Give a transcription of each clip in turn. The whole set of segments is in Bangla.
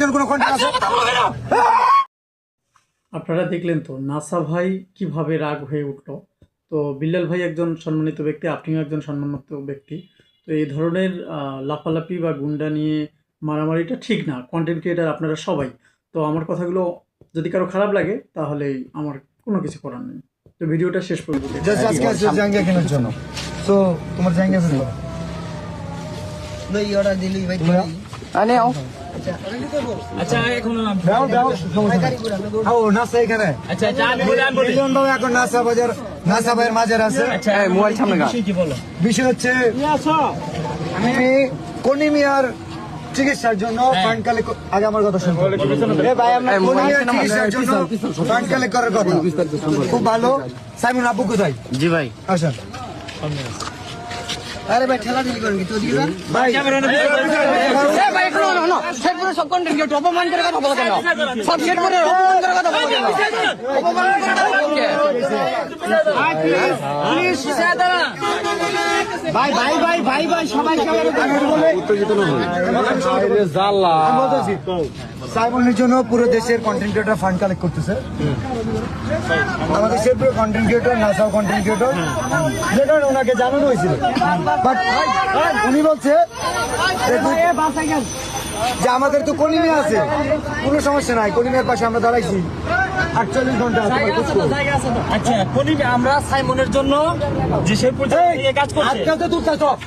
জন্য কোনো কন্ট্যাক্ট আছে? আপনারা দেখলেন তো নাসা ভাই কীভাবে রাগ হয়ে উঠল। তো বিল্লাল ভাই একজন সম্মানিত ব্যক্তি আপনিও একজন সম্মানিত ব্যক্তি। তো এই ধরনের লাফালাফি বা গুন্ডা নিয়ে মারামারিটা ঠিক না কন্টেন্ট ক্রিয়েটার আপনারা সবাই। তো আমার কথাগুলো যদি কারও খারাপ লাগে তাহলে আমার কোনো কিছু করার নেই। তো ভিডিওটা শেষ পর্যন্ত কেনার জন্য। তো তোমার আছে দিলি ভাই আনে আও। দাও দাও সমস্যা নাসা এখানে। আচ্ছা আমি বলি মিলন বাবু এখন নাসা বাজার নাসা ভাইয়ের মাঝের আছে। এই মোবাইল সামনে গা। কি বলো? বিষয় হচ্ছে আমি কনিমিয়ার চিকিৎসার জন্য ফান্ড কালেক্ট আগে আমার কথা শুনুন ভাই আমরা কনিমিয়ার চিকিৎসার জন্য ফান্ড কালেক্ট করার কথা। খুব ভালো। সাইমন আপু কোথায়? জি ভাই। আসেন। আরে ভাই ঠেলা ঠেলি করেন কি? তো দিকে ভাই এ ভাই একটু না না সেট করে সব কন্টেন্ট অপমান করে কথা বলতে না সব সেট করে অপমান করে কথা বলতে না অপমান করে কথা বলতে ভাই ভাই ভাই ভাই ভাই সবাই আমি বলতেছি সাইমনের জন্য পুরো দেশের কন্টেন্ট ক্রিয়েটর ফান্ড কালেক্ট করতেছে আমাদের সে পুরো কন্টেন্ট ক্রিয়েটর নাসাও কন্টেন্ট ক্রিয়েটর যে কারণে ওনাকে জানানো হয়েছিল বাট উনি বলছে যে আমাদের তো কলিমে আছে কোনো সমস্যা নাই কলিমের পাশে আমরা দাঁড়াইছি আটচল্লিশ ঘণ্টা? আচ্ছা আমরা সাইমনের জন্য যে সে পর্যন্ত নিয়ে কাজ করছে আজকাল তো তুই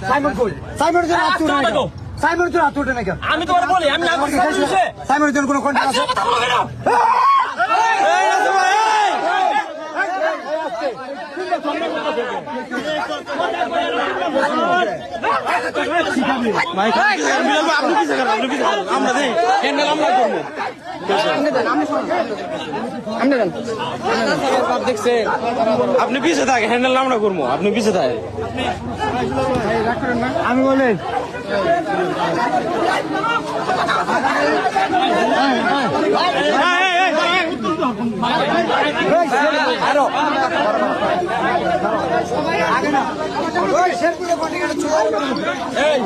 সাইমন কই সাইমনের জন্য হাত তুলে আজকাল তো। সাইমনের জন্য হাত তুলে আমি তোমার বলি আমি না সাইমনের জন্য কোনো কন্ট্যাক্ট আছে আপনি পিছে থাকে হ্যান্ডেল আমরা করব আপনি পিছে থাকে আমি বলে এই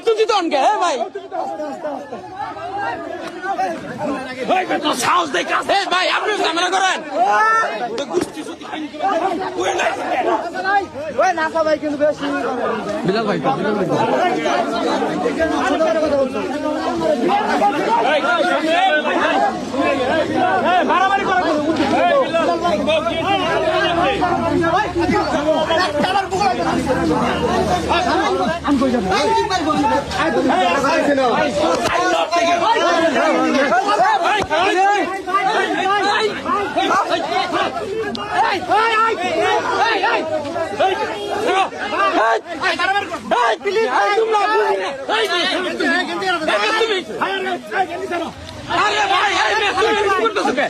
এ ভাই আপনি উত্তেজিত হন কে এ ভাই সাহস দেখ ভাই আপনি ঝামেলা করেন বিলাল ভাই তো বিলাল ভাই মারামারি আরে ভাই এই মেয়ে তুমি করতেছো কে